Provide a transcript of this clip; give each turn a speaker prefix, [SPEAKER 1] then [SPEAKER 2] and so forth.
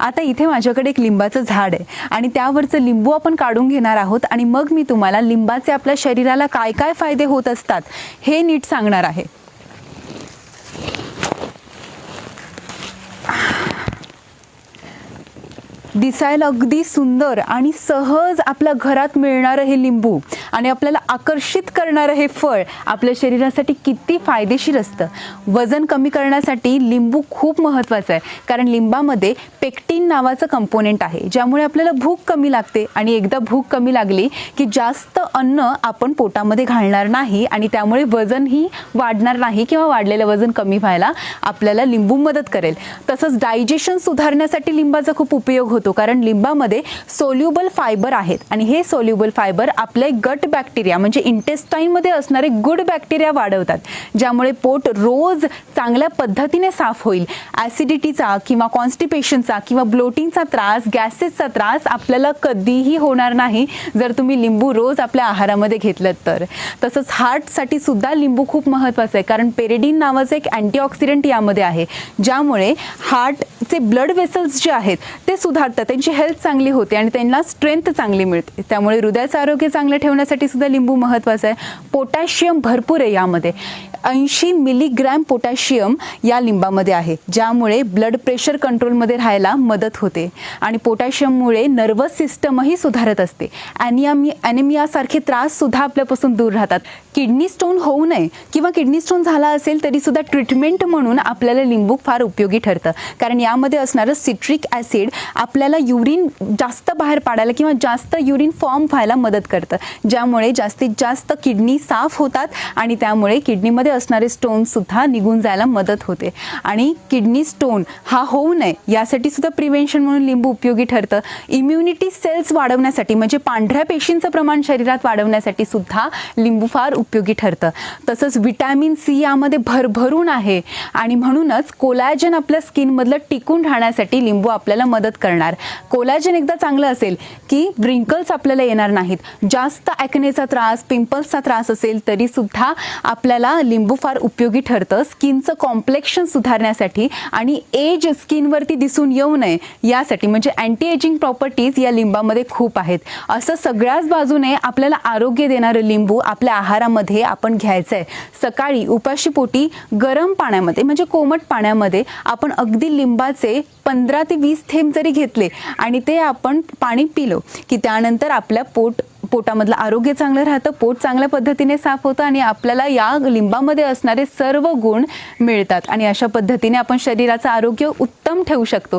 [SPEAKER 1] आता इथे माझ्याकडे एक लिंबाचं झाड आहे. आणि त्यावरचं लिंबू आपण काढून घेणार आहोत आणि मग मी तुम्हाला लिंबाचे आपल्या शरीराला काय काय फायदे होत असतात हे नीट सांगणार आहे. दिसायला अगदी सुंदर आणि सहज आपल्या घरात मिळणारं हे लिंबू. आणि आपल्याला आकर्षित करणारं हे फळ आपल्या शरीरासाठी किती फायदेशीर असतं. वजन कमी करण्यासाठी लिंबू खूप महत्त्वाचं आहे. कारण लिंबामध्ये पेक्टिन नावाचं कंपोनेंट आहे ज्यामुळे आपल्याला भूक कमी लागते. आणि एकदा भूक कमी लागली की जास्त अन्न आपण पोटामध्ये घालणार नाही आणि त्यामुळे वजनही वाढणार नाही किंवा वाढलेलं वजन कमी व्हायला आपल्याला लिंबू मदत करेल. तसंच डायजेशन सुधारण्यासाठी लिंबाचा खूप उपयोग होतो. कारण लिंबामध्ये सोल्युबल फायबर आहेत. आणि हे सोल्युबल फायबर आपले गट बॅक्टेरिया म्हणजे इंटेस्टाईनमध्ये असणारे गुड बॅक्टेरिया वाढवतात ज्यामुळे पोट रोज चांगल्या पद्धतीने साफ होईल. ॲसिडिटीचा किंवा कॉन्स्टिपेशनचा किंवा ब्लोटिंगचा त्रास गॅसेसचा त्रास आपल्याला कधीही होणार नाही जर तुम्ही लिंबू रोज आपल्या आहारामध्ये घेतलं तर. तसंच हार्टसाठी सुद्धा लिंबू खूप महत्त्वाचं आहे कारण पेरेडिन नावाचं एक अँटीऑक्सिडंट यामध्ये आहे ज्यामुळे हार्टचे ब्लड वेसल्स जे आहेत ते सुधारतात. त्यांची हेल्थ चांगली होते आणि त्यांना स्ट्रेंथ चांगली मिळते. त्यामुळे हृदयाचं आरोग्य चांगलं ठेवण्यासाठी सुद्धा लिंबू महत्त्वाचं आहे. पोटॅशियम भरपूर आहे यामध्ये. ऐंशी मिलीग्रॅम पोटॅशियम या लिंबामध्ये आहे ज्यामुळे ब्लड प्रेशर कंट्रोलमध्ये राहायला मदत होते आणि पोटॅशियममुळे नर्वस सिस्टमही सुधारत असते. ॲनियामी ॲनिमियासारखे त्राससुद्धा आपल्यापासून दूर राहतात. किडनी स्टोन होऊ नये किंवा किडनी स्टोन झाला असेल तरी सुद्धा ट्रीटमेंट म्हणून आपल्याला लिंबू फार उपयोगी ठरतं. कारण यामध्ये असणारं सिट्रिक ॲसिड आपल्याला युरिन जास्त बाहेर पाडायला किंवा जास्त युरिन फॉर्म व्हायला मदत करतं. ज्यामुळे जास्तीत जास्त किडनी साफ होतात आणि त्यामुळे किडनीमध्ये असणारे स्टोनसुद्धा निघून जायला मदत होते. आणि किडनी स्टोन हा होऊ नये यासाठी सुद्धा प्रिव्हेन्शन म्हणून लिंबू उपयोगी ठरतं. इम्युनिटी सेल्स वाढवण्यासाठी म्हणजे पांढऱ्या पेशींचं प्रमाण शरीरात वाढवण्यासाठी सुद्धा लिंबू फार उपयोगी ठरतं. तसंच विटॅमिन सी यामध्ये भरभरून आहे आणि म्हणूनच कोलॅजन आपल्या स्किनमधलं टिकून राहण्यासाठी लिंबू आपल्याला मदत करणार. कोलॅजन एकदा चांगलं असेल की रिंकल्स आपल्याला येणार नाहीत. जास्त ॲकनेचा त्रास पिंपल्सचा त्रास असेल तरी सुद्धा आपल्याला लिंबू फार उपयोगी ठरतं. स्किनचं कॉम्प्लेक्शन सुधारण्यासाठी आणि एज स्किनवरती दिसून येऊ नये यासाठी म्हणजे अँटी एजिंग प्रॉपर्टीज या लिंबामध्ये खूप आहेत. असं सगळ्याच बाजूने आपल्याला आरोग्य देणारं लिंबू आपल्या आहारामध्ये आपण घ्यायचं आहे सकाळी उपाशीपोटी गरम पाण्यामध्ये म्हणजे कोमट पाण्यामध्ये आपण अगदी लिंबाचे पंधरा ते वीस थेंब जरी घेतले आणि ते आपण पाणी पिलो की त्यानंतर आपल्या पोट पोटामधलं आरोग्य चांगलं राहतं पोट चांगल्या पद्धतीने साफ होतं आणि आपल्याला या लिंबामध्ये असणारे सर्व गुण मिळतात. आणि अशा पद्धतीने आपण शरीराचं आरोग्य उत्तम ठेवू शकतो.